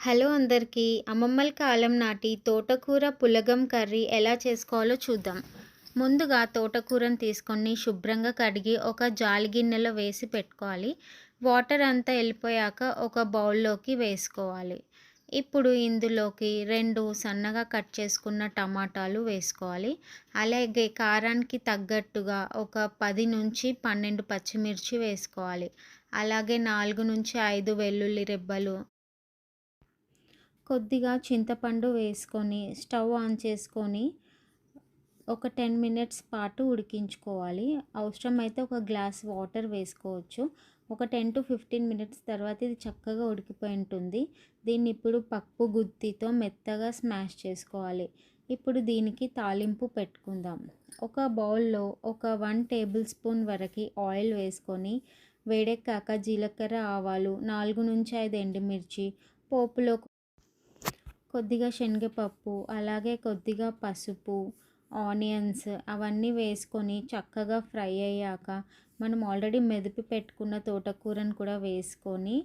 Hello అందరికీ అమ్మమ్మల కాలం నాటి తోటకూర పులగం కర్రీ ఎలా చేసుకోవాలో చూద్దాం. ముందుగా తోటకూరను తీసుకొని శుభ్రంగా కడిగి ఒక జాలి గిన్నెలో వేసి పెట్టుకోవాలి. వాటర్ అంతా వెళ్ళిపోయాక ఒక బౌల్లోకి వేసుకోవాలి. ఇప్పుడు ఇందులోకి రెండు సన్నగా కట్ చేసుకున్న టమాటాలు వేసుకోవాలి. అలాగే కారానికి తగ్గట్టుగా ఒక పది నుంచి పన్నెండు పచ్చిమిర్చి వేసుకోవాలి. అలాగే నాలుగు నుంచి ఐదు వెల్లుల్లి రెబ్బలు కొద్దిగా చింతపండు వేసుకొని స్టవ్ ఆన్ చేసుకొని ఒక టెన్ మినిట్స్ పాటు ఉడికించుకోవాలి. అవసరమైతే ఒక గ్లాస్ వాటర్ వేసుకోవచ్చు. ఒక టెన్ టు ఫిఫ్టీన్ మినిట్స్ తర్వాత ఇది చక్కగా ఉడికిపోయి ఉంటుంది. దీన్ని ఇప్పుడు పప్పు గుత్తితో మెత్తగా స్మాష్ చేసుకోవాలి. ఇప్పుడు దీనికి తాలింపు పెట్టుకుందాం. ఒక బౌల్లో ఒక వన్ టేబుల్ స్పూన్ వరకు ఆయిల్ వేసుకొని వేడెక్కాక జీలకర్ర ఆవాలు నాలుగు నుంచి ఐదు ఎండుమిర్చి పోపులో కొద్దిగా శనగపప్పు అలాగే కొద్దిగా పసుపు ఆనియన్స్ అవన్నీ వేసుకొని చక్కగా ఫ్రై అయ్యాక మనం ఆల్రెడీ మెదిపి పెట్టుకున్న తోటకూరను కూడా వేసుకొని